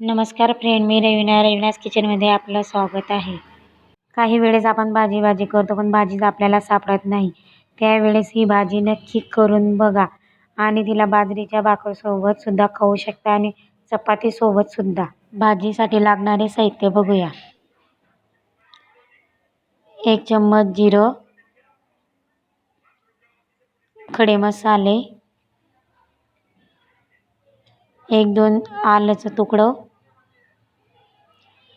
नमस्कार फ्रेंड मी रविना. रविनास किचनमध्ये आपलं स्वागत आहे. काही वेळेस आपण भाजी भाजी करतो पण भाजीच आपल्याला सापडत नाही. त्यावेळेस ही भाजी नक्की करून बघा आणि तिला बाजरीच्या भाकरीसोबत सुद्धा खाऊ शकता आणि चपातीसोबत सुद्धा. भाजीसाठी लागणारे साहित्य बघूया. एक चम्मच जिरं खडे मसाले एक दोन आल्याचं तुकडं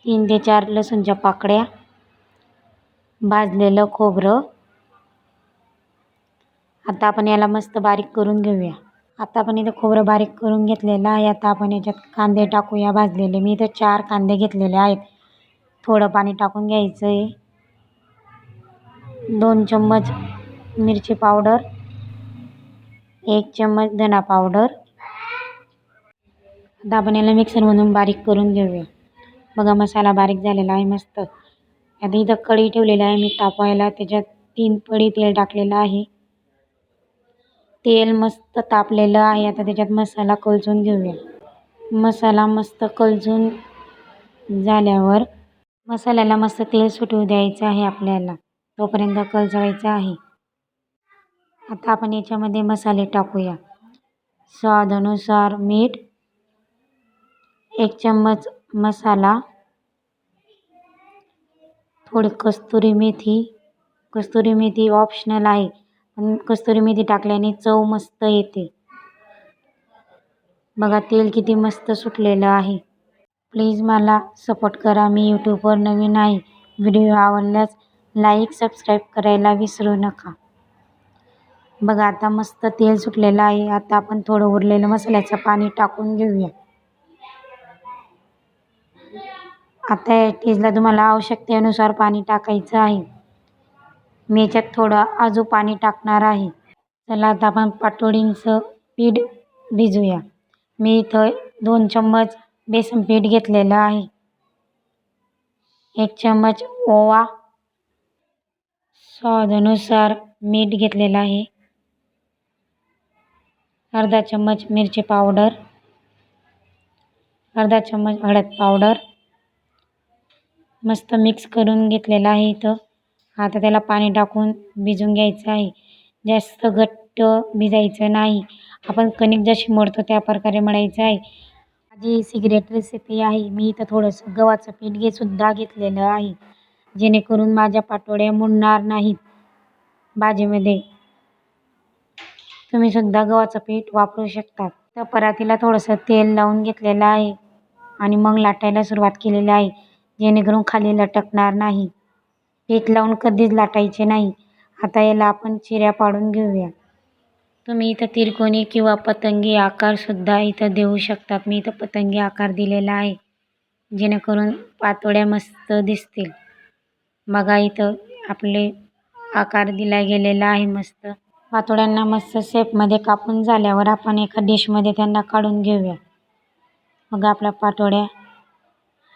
तीन ते चार लसूणच्या पाकळ्या भाजलेलं खोबरं. आता आपण याला मस्त बारीक करून घेऊया. आता आपण इथं खोबरं बारीक करून घेतलेलं आहे. आता आपण याच्यात कांदे टाकूया भाजलेले. मी इथं चार कांदे घेतलेले आहेत. थोडं पाणी टाकून घ्यायचं आहे दोन चम्मच मिरची पावडर एक चम्मच धना पावडर. आता आपण याला मिक्सरमधून बारीक करून घेऊया. बघा मसाला बारीक झालेला आहे मस्त. आता इथं कढी ठेवलेली आहे मी तापवायला. त्याच्यात तीन पडी तेल टाकलेलं आहे. तेल मस्त तापलेलं आहे. आता त्याच्यात मसाला कलजून घेऊया. मसाला मस्त कलजून झाल्यावर मसाल्याला मस्त तेल सुटू द्यायचं आहे आपल्याला. तोपर्यंत कलजवायचं आहे. आता आपण याच्यामध्ये मसाले टाकूया. स्वादानुसार मीठ एक चम्मच मसाला थोडी कस्तुरी मेथी. कस्तुरी मेथी ऑप्शनल आहे पण कस्तुरी मेथी टाकल्याने चव मस्त येते. बघा तेल किती मस्त सुटलेलं आहे. प्लीज मला सपोर्ट करा मी यूट्यूबवर नवीन आहे. व्हिडिओ आवडल्यास लाईक सबस्क्राईब करायला विसरू नका. बघा आता मस्त तेल सुटलेलं आहे. आता आपण थोडं उरलेलं मसाल्याचं पाणी टाकून घेऊया. आता या टेजला तुम्हाला आवश्यकतेनुसार पाणी टाकायचं आहे. मी याच्यात थोडं अजून पाणी टाकणार आहे. चला आता आपण पाटोळींचं पीठ भिजूया. मी इथं दोन चम्मच बेसन पीठ घेतलेलं आहे. एक चम्मच ओवा. स्वादानुसार मीठ घेतलेलं आहे. अर्धा चम्मच मिरची पावडर. अर्धा चम्मच हळद पावडर. मस्त मिक्स करून घेतलेलं आहे इथं. आता त्याला पाणी टाकून भिजून घ्यायचं आहे. जास्त घट्ट भिजायचं नाही. आपण कणिक जशी मळतो त्या प्रकारे मळायचं आहे. माझी सिगरेट रेसिपी आहे. मी इथं थोडंसं गव्हाचं पीठ घे सुद्धा घेतलेलं आहे. जेणेकरून माझ्या पाटोळ्या मुडणार नाहीत भाजीमध्ये. तुम्ही सुद्धा गव्हाचं पीठ वापरू शकता. तर परातीला थोडंसं तेल लावून घेतलेलं आहे. आणि मग लाटायला सुरुवात केलेली आहे. जेणेकरून खाली लटकणार नाही. पीठ लावून कधीच लाटायचे नाही. आता याला आपण चिऱ्या पाडून घेऊया. तुम्ही इथं तिरकोणी किंवा पतंगी आकारसुद्धा इथं देऊ शकतात. मी इथं पतंगी आकार दिलेला आहे जेणेकरून पातोड्या मस्त दिसतील. बघा इथं आपले आकार दिला गेलेला आहे मस्त. पातोड्यांना मस्त शेपमध्ये कापून झाल्यावर आपण एका डिशमध्ये त्यांना काढून घेऊया. मग आपल्या पातोड्या.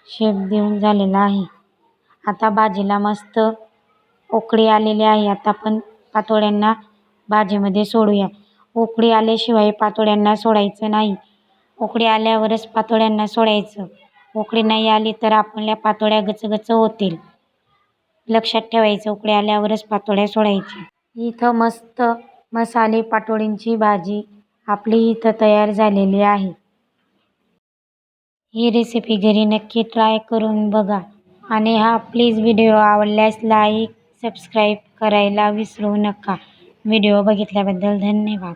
शेप देऊन झालेला आहे. आता भाजीला मस्त उकळी आलेली आहे. आता आपण पातोड्यांना भाजीमध्ये सोडूया. उकळी आल्याशिवाय पातोड्यांना सोडायचं नाही. उकळी आल्यावरच पातोड्यांना सोडायचं. उकळी नाही आली तर आपल्या पातोड्या गचगच होतील. लक्षात ठेवायचं उकळी आल्यावरच पातोड्या सोडायची. इथं मस्त मसाले पातोडींची भाजी आपली इथं तयार झालेली आहे. ही रेसिपी घरी नक्की ट्राय करून बघा. आणि हा प्लीज व्हिडिओ आवडल्यास लाईक सबस्क्राईब करायला विसरू नका. व्हिडिओ बघितल्याबद्दल धन्यवाद.